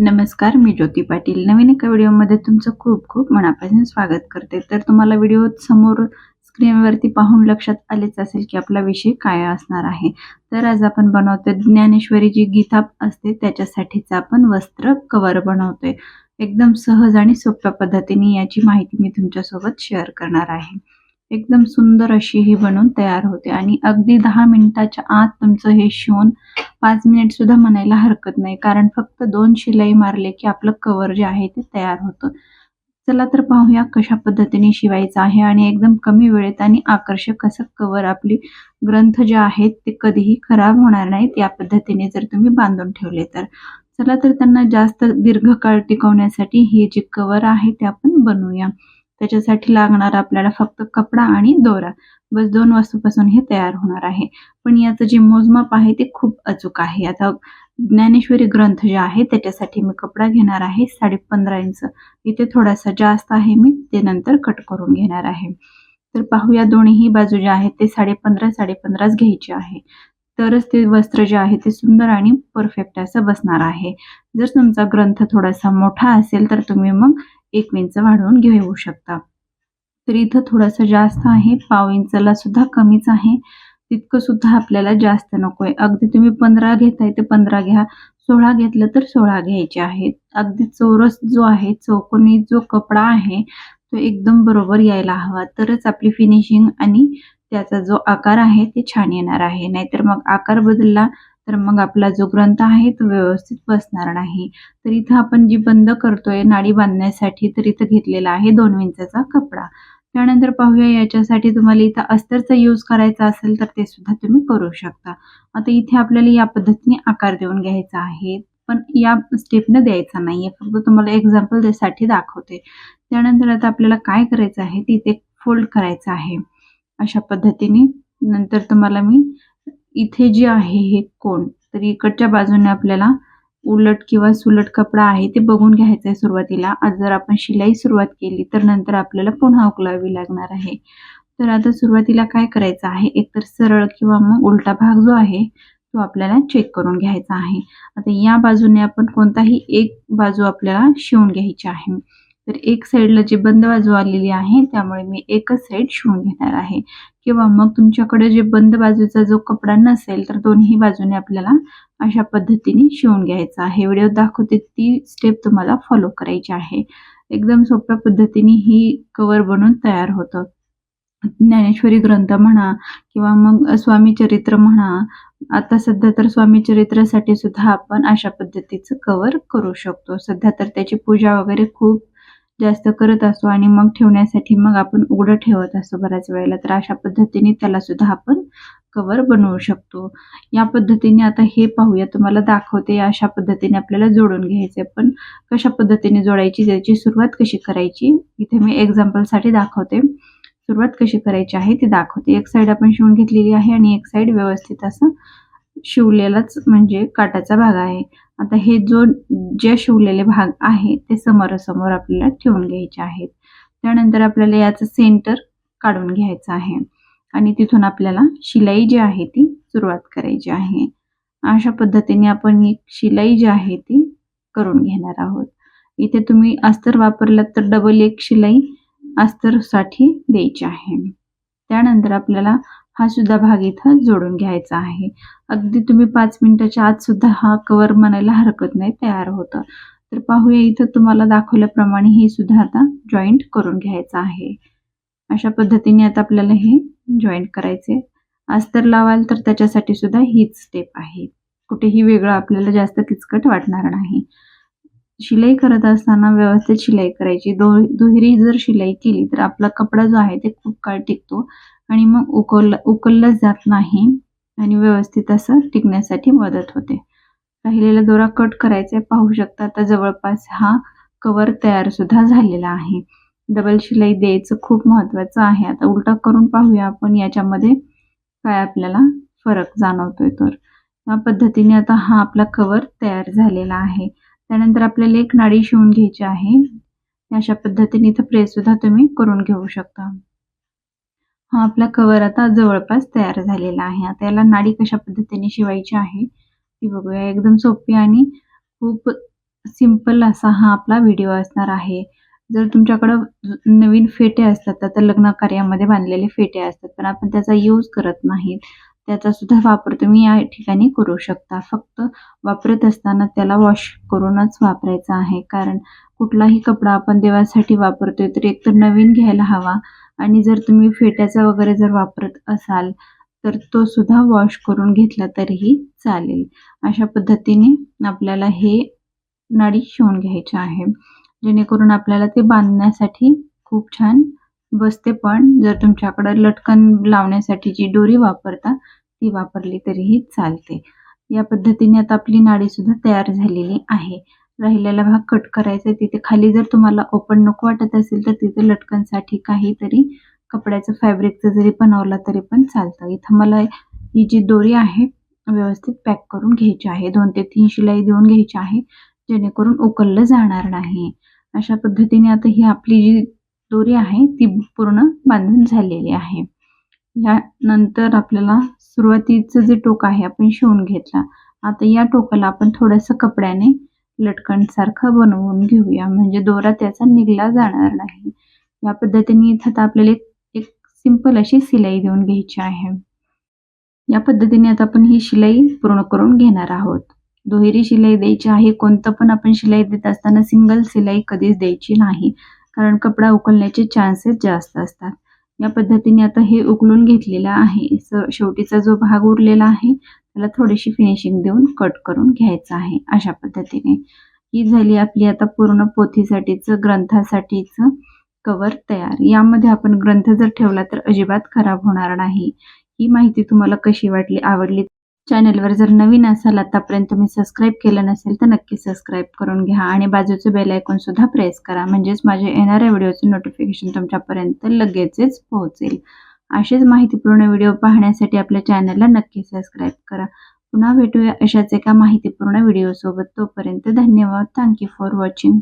नमस्कार मी ज्योती पाटील. नवीन एका व्हिडिओमध्ये तुमचं खूप खूप मनापासून स्वागत करते. तर तुम्हाला व्हिडिओ समोर स्क्रीनवरती पाहून लक्षात आलेच असेल की आपला विषय काय असणार आहे. तर आज आपण बनवतोय ज्ञानेश्वरी जी गीता असते त्याच्यासाठीचं आपण वस्त्र कवर बनवतोय. एकदम सहज आणि सोप्या पद्धतीने याची माहिती मी तुमच्यासोबत शेअर करणार आहे. एकदम सुंदर अशी ही बनवून तयार होते. आणि अगदी दहा मिनिटाच्या आत तुमचं हे शिवून पाच मिनिट सुद्धा म्हणायला हरकत नाही. कारण फक्त दोन शिलाई मारले की आपलं कवर जे आहे ते तयार होतं. चला तर पाहूया कशा पद्धतीने शिवायचं आहे आणि एकदम कमी वेळेत आणि आकर्षक असं कवर आपली ग्रंथ जे आहेत ते कधीही खराब होणार नाहीत या पद्धतीने जर तुम्ही बांधून ठेवले तर. चला तर त्यांना जास्त दीर्घकाळ टिकवण्यासाठी हे जे कवर आहे ते आपण बनवूया. त्याच्यासाठी लागणार आपल्याला फक्त कपडा आणि दोरा. बस दोन वस्तूपासून हे तयार होणार आहे. पण याचं जे मोजमाप आहे ते खूप अचूक आहे. आता ज्ञानेश्वरी ग्रंथ जे आहे त्याच्यासाठी मी कपडा घेणार आहे साडे पंधरा इंच. इथे थोडासा जास्त आहे मी ते नंतर कट करून घेणार आहे. तर पाहूया दोन्हीही बाजू जे आहेत ते साडे पंधरा साडे पंधराच घ्यायचे आहे. तरच ते वस्त्र जे आहे ते सुंदर आणि परफेक्ट असं बसणार आहे. जर तुमचा ग्रंथ थोडासा मोठा असेल तर तुम्ही मग एक इंच वाढवून घेऊ शकता. तर इथं थोडंसं जास्त आहे पाव इंचला सुद्धा कमीच आहे. तितकं सुद्धा आपल्याला जास्त नको आहे अगदी तुम्ही पंधरा घेताय ते पंधरा घ्या. सोळा घेतलं तर सोळा घ्यायचे आहेत. अगदी चौरस जो आहे चौकोनी जो कपडा आहे तो एकदम बरोबर यायला हवा. तरच आपली फिनिशिंग आणि त्याचा जो आकार आहे ते छान येणार आहे. नाहीतर मग आकार बदलला तर मग आपला जो ग्रंथ आहे तो व्यवस्थित बसणार नाही. तर इथं आपण जी बंद करतोय नाडी बांधण्यासाठी तर इथं घेतलेला आहे दोन इंचाचा कपडा. त्यानंतर पाहूया याच्यासाठी तुम्हाला इथं अस्तरचा यूज करायचा असेल तर ते सुद्धा तुम्ही करू शकता. आता इथे आपल्याला या पद्धतीने आकार देऊन घ्यायचा आहे. पण या स्टेपनं द्यायचा नाहीये. फक्त तुम्हाला एक्झाम्पल त्यासाठी दाखवते. त्यानंतर आता आपल्याला काय करायचं आहे? तिथे फोल्ड करायचं आहे. अशा पद्धतीने नंतर तुम्हाला मी इथे जे आहे हे कोण? तर इकडच्या बाजूने आपल्याला उलट किंवा सुलट कपडा आहे ते बघून घ्यायचं आहे सुरुवातीला. आज जर आपण शिलाई सुरुवात केली तर नंतर आपल्याला पुन्हा उकलावी लागणार आहे. तर आता सुरुवातीला काय करायचं आहे? एकतर सरळ किंवा मग उलटा भाग जो आहे तो आपल्याला चेक करून घ्यायचा आहे. आता या बाजूने आपण कोणताही एक बाजू आपल्याला शिवून घ्यायची आहे. तर एक साईडला जी बंद बाजू आलेली आहे त्यामुळे मी एकच साईड शिवून घेणार आहे. किंवा मग तुमच्याकडे जे बंद बाजूचा जो कपडा नसेल तर दोन्ही बाजूने आपल्याला अशा पद्धतीने शिवून घ्यायचा आहे. व्हिडिओ दाखवते ती स्टेप तुम्हाला फॉलो करायची आहे. एकदम सोप्या पद्धतीने ही कवर बनून तयार होतं. ज्ञानेश्वरी ग्रंथ म्हणा किंवा मग स्वामी चरित्र म्हणा आता सध्या तर स्वामी चरित्रासाठी सुद्धा आपण अशा पद्धतीचं कवर करू शकतो. सध्या तर त्याची पूजा वगैरे खूप जास्त करत असतो आणि मग ठेवण्यासाठी मग आपण उघडं ठेवत असतो बऱ्याच वेळेला तर अशा पद्धतीने त्याला सुद्धा आपण कवर बनवू शकतो. या पद्धतीने आता हे पाहूया तुम्हाला दाखवते अशा पद्धतीने आपल्याला जोडून घ्यायचे. पण कशा पद्धतीने जोडायची त्याची सुरुवात कशी करायची इथे मी एक्झाम्पलसाठी दाखवते. सुरुवात कशी करायची आहे ती दाखवते. एक साईड आपण शिवून घेतलेली आहे आणि एक साईड व्यवस्थित असं शिवलेलाच म्हणजे काटाचा भाग आहे. आता हे जो जे शिवलेले भाग आहे ते समोरासमोर आपल्याला ठेवून घ्यायचे आहेत. त्यानंतर आपल्याला याचं सेंटर काढून घ्यायचं आहे. आणि तिथून आपल्याला शिलाई जी आहे ती सुरुवात करायची आहे. अशा पद्धतीने आपण एक शिलाई जी आहे ती करून घेणार आहोत. इथे तुम्ही अस्तर वापरलात तर डबल एक शिलाई अस्तरसाठी द्यायची आहे. त्यानंतर आपल्याला हा सुद्धा भाग इथं जोडून घ्यायचा आहे. अगदी तुम्ही पाच मिनिटाच्या आत सुद्धा हा कवर म्हणायला हरकत नाही तयार होतं. तर पाहूया इथं तुम्हाला दाखवल्याप्रमाणे हे सुद्धा आता जॉईंट करून घ्यायचं आहे. अशा पद्धतीने आता आपल्याला हे जॉईंट करायचे. अस्तर लावाल तर त्याच्यासाठी सुद्धा हीच स्टेप आहे. कुठेही वेगळं आपल्याला जास्त किचकट वाटणार नाही. शिलाई करत असताना व्यवस्थित शिलाई करायची. दो दुहेरी जर शिलाई केली तर आपला कपडा जो आहे ते खूप काळ टिकतो. आणि मग उकल उकललं जात नाही आणि व्यवस्थित असं टिकण्यासाठी मदत होते. राहिलेला दोरा कट करायचा आहे. पाहू शकता आता जवळपास हा कवर तयार सुद्धा झालेला आहे. डबल शिलाई द्यायचं खूप महत्त्वाचं आहे. आता उलटा करून पाहूया आपण याच्यामध्ये काय आपल्याला फरक जाणवतोय तर. या पद्धतीने आता हा आपला कवर तयार झालेला आहे. त्यानंतर आपल्याला एक नाडी शिवून घ्यायची आहे. अशा पद्धतीने इथं प्रेससुद्धा तुम्ही करून घेऊ शकता. हा आपला कवर आता जवळपास तयार झालेला आहे. आता याला नाडी कशा पद्धतीने शिवायची आहे ती बघूया. एकदम सोपी आणि खूप सिंपल असा हा आपला व्हिडिओ असणार आहे. जर तुमच्याकडं नवीन फेटे असतात तर लग्न कार्यामध्ये बांधलेले फेटे असतात पण आपण त्याचा यूज करत नाहीत त्याचा सुद्धा वापर तुम्ही या ठिकाणी करू शकता. फक्त वापरत असताना त्याला वॉश करूनच वापरायचा आहे. कारण कुठलाही कपडा आपण देवासाठी वापरतोय तर एकतर नवीन घ्यायला हवा. आणि जर तुम्ही फेट्याचा वगैरे जर वापरत असाल तर तो सुद्धा वॉश करून घेतला तरीही चालेल. अशा पद्धतीने आपल्याला हे नाडी शिवून घ्यायची आहे. जेणेकरून आपल्याला ते बांधण्यासाठी खूप छान बसते पण जर तुमच्याकडं लटकन लावण्यासाठी जी दोरी वापरता ती वापरली तरीही चालते. या पद्धतीने आता आपली नाडी सुद्धा तयार झालेली आहे. राहिलेला भाग कट करायचा आहे. तिथे खाली जर तुम्हाला ओपन नको वाटत असेल तर तिथे लटकनसाठी काहीतरी कपड्याचं फॅब्रिकचं जरी बनवला तरी पण चालतं. इथं मला ही जी दोरी आहे व्यवस्थित पॅक करून घ्यायची आहे. दोन ते तीन शिलाई देऊन घ्यायची आहे. जेणेकरून उकललं जाणार नाही. अशा पद्धतीने आता ही आपली जी दोरी आहे ती पूर्ण बांधून झालेली आहे. यानंतर आपल्याला सुरुवातीचं जे टोक आहे आपण शिवून घेतला. आता या टोकाला आपण थोडंसं कपड्याने लटकन सारखं बनवून घेऊया. म्हणजे दोरा त्याचा निघला जाणार नाही. या पद्धतीने इथं आता आपल्याला एक- एक सिंपल अशी शिलाई देऊन घ्यायची आहे. या पद्धतीने आता आपण ही शिलाई पूर्ण करून घेणार आहोत. दुहेरी शिलाई द्यायची आहे. कोणतं पण आपण शिलाई देत असताना सिंगल शिलाई कधीच द्यायची नाही. कारण कपडा उकलण्याचे चान्सेस जास्त असतात. या पद्धतीने आता हे उकलून घेतलेलं आहे. शेवटीचा जो भाग उरलेला आहे त्याला थोडीशी फिनिशिंग देऊन कट करून घ्यायचं आहे अशा पद्धतीने. ही झाली आपली आता पूर्ण पोथीसाठीचं ग्रंथासाठीचं कवर तयार. यामध्ये आपण ग्रंथ जर ठेवला तर अजिबात खराब होणार नाही. ही माहिती तुम्हाला कशी वाटली आवडली? चॅनलवर जर नवीन असाल आतापर्यंत तुम्ही सबस्क्राईब केलं नसेल तर नक्की सबस्क्राईब करून घ्या आणि बाजूचं बेल आयकॉन सुद्धा प्रेस करा. म्हणजेच माझ्या येणाऱ्या व्हिडिओचं नोटिफिकेशन तुमच्यापर्यंत लगेचच पोहोचेल. असेच माहितीपूर्ण व्हिडिओ पाहण्यासाठी आपल्या चॅनलला नक्की सबस्क्राईब करा. पुन्हा भेटूया अशाच एका माहितीपूर्ण व्हिडिओसोबत. तोपर्यंत धन्यवाद. Thank you for watching